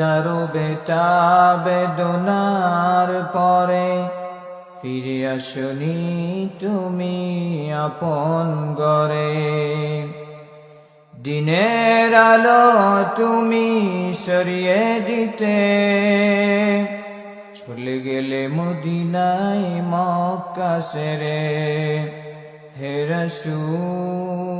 হাজারো বেটা বেদনার পরে, ফিরে আসনি তুমি আপন গরে দিনের আলো তুমি সরিয়ে দিতে, চলে গেলে মদিনায় মক্কা সেরে। হে রসুল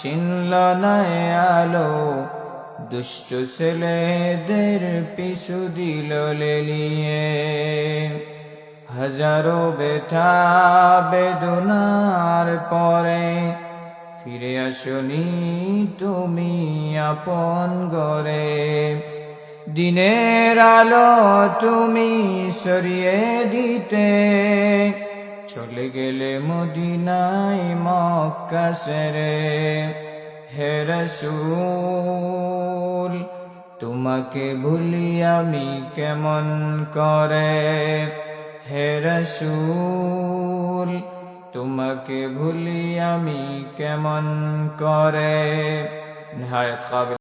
চিনল আলো, দুষ্ট ছেলেদের পিছু দিল লেলিয়ে। হাজারো বেথা বেদনার পরে ফিরে আসনি তুমি আপন গরে দিনের আলো তুমি সরিয়ে দিতে চলে গেলে মদিনায় মক্কা সেরে। হে রসুল, তোমাকে ভুলি আমি কেমন করে? হে রসুল, তোমাকে ভুলি আমি কেমন করে? কাবিল